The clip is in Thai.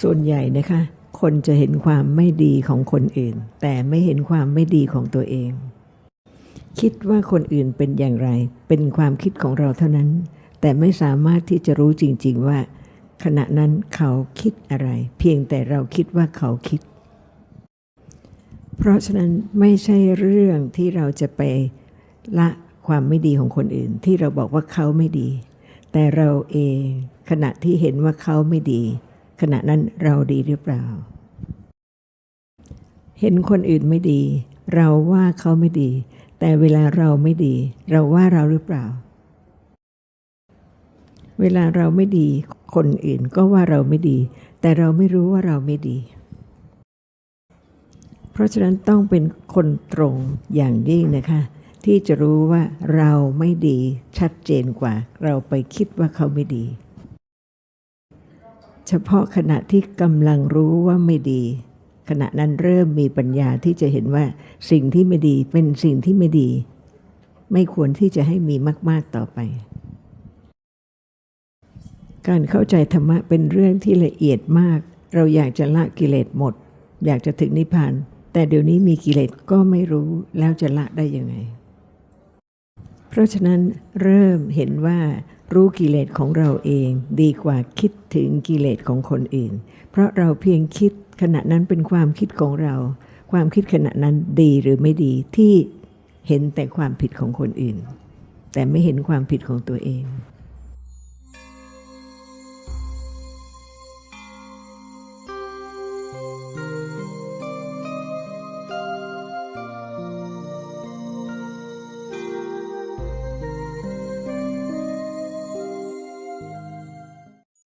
ส่วนใหญ่นะคะ คนจะเห็นความไม่ดีของคนอื่น แต่ไม่เห็นความไม่ดีของตัวเอง คิดว่าคนอื่นเป็นอย่างไร เป็นความคิดของเราเท่านั้น แต่ไม่สามารถที่จะรู้จริง ๆว่า ขณะนั้นเขาคิดอะไร เพียงแต่เราคิดว่าเขาคิด เพราะฉะนั้นไม่ใช่เรื่องที่เราจะไปละความไม่ดีของคนอื่น ที่เราบอกว่าเขาไม่ดี แต่เราเองขณะที่เห็นว่าเขาไม่ดี ขณะนั้นเราดีหรือเปล่า เห็นคนอื่นไม่ดี เราว่าเขาไม่ดี แต่เวลาเราไม่ดี เราว่าเราหรือเปล่า เวลาเราไม่ดี คนอื่นก็ว่าเราไม่ดี แต่เราไม่รู้ว่าเราไม่ดี เพราะฉะนั้นต้องเป็นคนตรงอย่างยิ่งนะคะ ที่จะรู้ว่าเราไม่ดีชัดเจนกว่า เราไปคิดว่าเขาไม่ดี เฉพาะขณะที่กำลังรู้ว่าไม่ดี ขณะนั้นเริ่มมีปัญญาที่จะเห็นว่าสิ่งที่ไม่ดีเป็นสิ่งที่ไม่ดี ไม่ควรที่จะให้มีมาก ๆต่อไป การเข้าใจธรรมะเป็นเรื่องที่ละเอียดมาก เราอยากจะละกิเลสหมด อยากจะถึงนิพพานแต่เดี๋ยวนี้มีกิเลสก็ไม่รู้แล้วจะละได้ยังไง เพราะฉะนั้นเริ่มเห็นว่ารู้กิเลสของเราเองดีกว่าคิดถึงกิเลสของคนอื่น เพราะเราเพียงคิดขณะนั้นเป็นความคิดของเรา ความคิดขณะนั้นดีหรือไม่ดีที่เห็นแต่ความผิดของคนอื่น แต่ไม่เห็นความผิดของตัวเอง